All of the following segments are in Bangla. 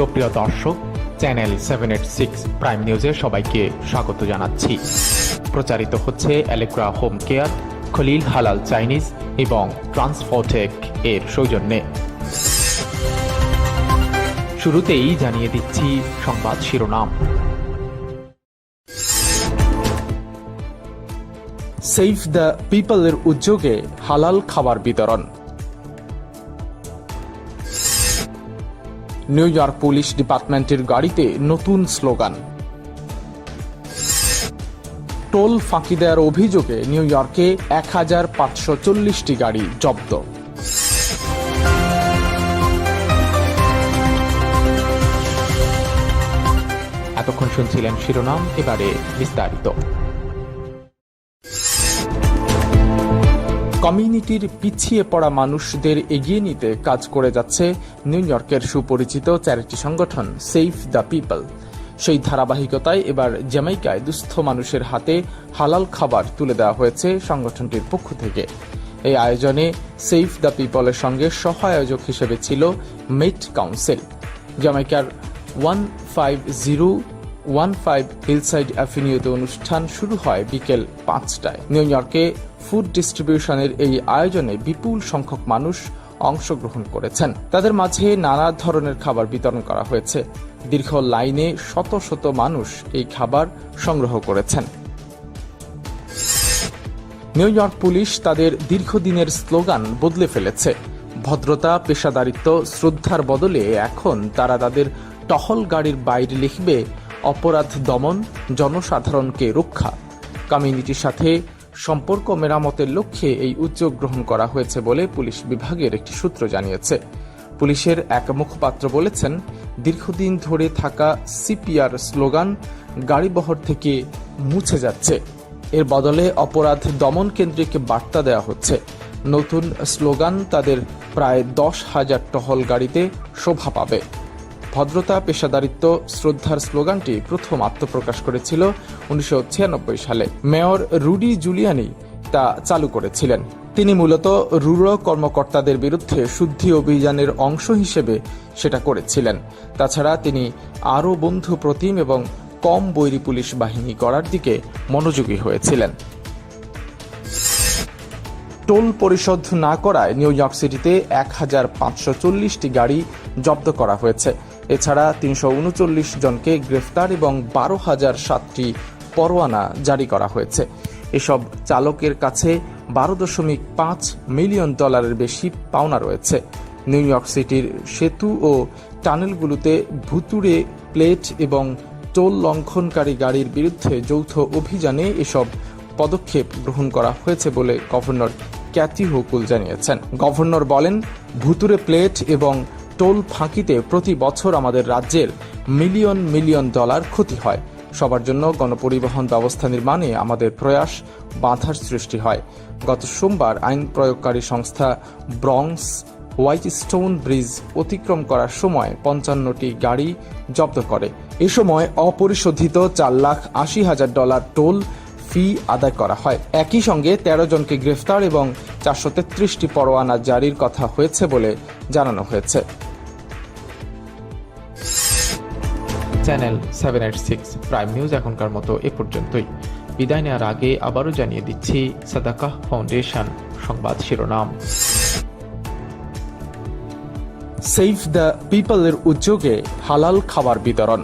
সুপ্রিয় দর্শক, channel seven eight six prime নিউজে সবাইকে স্বাগত জানাচ্ছি। প্রচারিত হচ্ছে অ্যালেগ্রা হোম কেয়ার খলিল হালাল চাইনিজ এবং ট্রান্সফোটেক এর সৌজন্যে। শুরুতেই জানিয়ে দিচ্ছি সংবাদ শিরোনাম। সেভ দ্য পিপলের উদ্যোগে হালাল খাবার বিতরণ। নিউ ইয়র্ক পুলিশ ডিপার্টমেন্টের গাড়িতে নতুন স্লোগান। টোল ফাঁকি দেওয়ার অভিযোগে নিউ ইয়র্কে এক হাজার পাঁচশো চল্লিশটি গাড়ি জব্দ। এতক্ষণ শুনছিলেন শিরোনাম, এবারে বিস্তারিত। কমিউনিটির পিছিয়ে পড়া মানুষদের এগিয়ে নিতে কাজ করে যাচ্ছে নিউ ইয়র্কের সুপরিচিত চ্যারিটি সংগঠন সেভ দ্য পিপল সেই ধারাবাহিকতায় এবার জ্যামাইকায় দুস্থ মানুষের হাতে হালাল খাবার তুলে দেওয়া হয়েছে সংগঠনটির পক্ষ থেকে। এই আয়োজনে সেভ দ্য পিপলের সঙ্গে সহ আয়োজক হিসেবে ছিল Met council জ্যামাইকার one five zero one five hillside অ্যাভিনিউতে অনুষ্ঠান শুরু হয় বিকেল পাঁচটায়। নিউ ইয়র্কে ফুড ডিস্ট্রিবিউশনের এই আয়োজনে বিপুল সংখ্যক মানুষ অংশগ্রহণ করেছেন। তাদের মাঝে নানা ধরনের খাবার বিতরণ করা হয়েছে। দীর্ঘ লাইনে শত শত মানুষ এই খাবার সংগ্রহ করেছেন। নিউ ইয়র্ক পুলিশ তাদের দীর্ঘদিনের স্লোগান বদলে ফেলেছে। ভদ্রতা, পেশাদারিত্ব, শ্রদ্ধার বদলে এখন তারা তাদের টহল গাড়ির বাইরে লিখবে অপরাধ দমন, জনসাধারণকে রক্ষা। কমিউনিটির সাথে সম্পর্ক মেরামতের লক্ষ্যে এই উদ্যোগ গ্রহণ করা হয়েছে বলে পুলিশ বিভাগের একটি সূত্র জানিয়েছে। পুলিশের এক মুখপাত্র বলেছেন, দীর্ঘদিন ধরে থাকা সিপিআর স্লোগান, গাড়িবহর থেকে মুছে যাচ্ছে। এর বদলে অপরাধ দমন কেন্দ্রিক বার্তা দেওয়া হচ্ছে। নতুন স্লোগান তাদের প্রায় দশ হাজার টহল গাড়িতে শোভা পাবে। ভদ্রতা, পেশাদারিত্ব, শ্রদ্ধার স্লোগানটি প্রথম আত্মপ্রকাশ করেছিল উনিশশো ছিয়ানব্বই সালে। মেয়র রুডি জুলিয়ানি তা চালু করেছিলেন। তিনি মূলত রুড়ো কর্মকর্তাদের বিরুদ্ধে শুদ্ধি অভিযানের অংশ হিসেবে সেটা করেছিলেন। তাছাড়া তিনি আরও বন্ধু প্রতিম এবং কম বৈরী পুলিশ বাহিনী গড়ার দিকে মনোযোগী হয়েছিলেন। টোল পরিশোধ না করায় নিউ ইয়র্ক সিটিতে এক হাজার পাঁচশো চল্লিশটি গাড়ি জব্দ করা হয়েছে। এছাড়া তিনশো উনচল্লিশ জনকে গ্রেফতার এবং বারো হাজার সাতটি পরোয়ানা জারি করা হয়েছে। এসব চালকের কাছে বারো দশমিক পাঁচ মিলিয়ন ডলারের বেশি পাওনা রয়েছে। নিউ ইয়র্ক সিটির সেতু ও টানেলগুলোতে ভুতুড়ে প্লেট এবং টোল লঙ্ঘনকারী গাড়ির বিরুদ্ধে যৌথ অভিযানে এসব পদক্ষেপ গ্রহণ করা হয়েছে বলে গভর্নর ক্যাথি হুকুল জানিয়েছেন। গভর্নর বলেন ভুতুরে প্লেট এবং টোল ফাঁকিতে প্রতি বছর আমাদের রাজ্যের মিলিয়ন মিলিয়ন ডলার ক্ষতি হয়। সবার জন্য গণপরিবহন ব্যবস্থা নির্মাণে আমাদের প্রয়াস বাধার সৃষ্টি হয়। গত সোমবার আইন প্রয়োগকারী সংস্থা ব্রংস হোয়াইট স্টোন ব্রিজ অতিক্রম করার সময় পঞ্চান্নটি গাড়ি জব্দ করে। এ সময় অপরিশোধিত চার লাখ আশি হাজার ডলার টোল ফি আদায় করা হয়। একই সঙ্গে তেরো জনকে গ্রেফতার এবং চারশো তেত্রিশটি পরোয়ানা জারির কথা হয়েছে বলে জানানো হয়েছে। Channel seven eight six prime news এখনকার মতো এ পর্যন্তই। বিদায় নেওয়ার আগে আবারও জানিয়ে দিচ্ছি সাদাকাহ ফাউন্ডেশন সংবাদ শিরোনাম। সেভ দ্য পিপলের উদ্যোগে হালাল খাবার বিতরণ।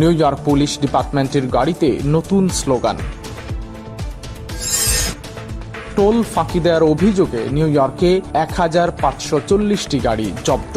নিউ ইয়র্ক পুলিশ ডিপার্টমেন্টের গাড়িতে নতুন স্লোগান। টোল ফাঁকি দেওয়ার অভিযোগে নিউ ইয়র্কে এক হাজার পাঁচশো চল্লিশটি গাড়ি জব্দ।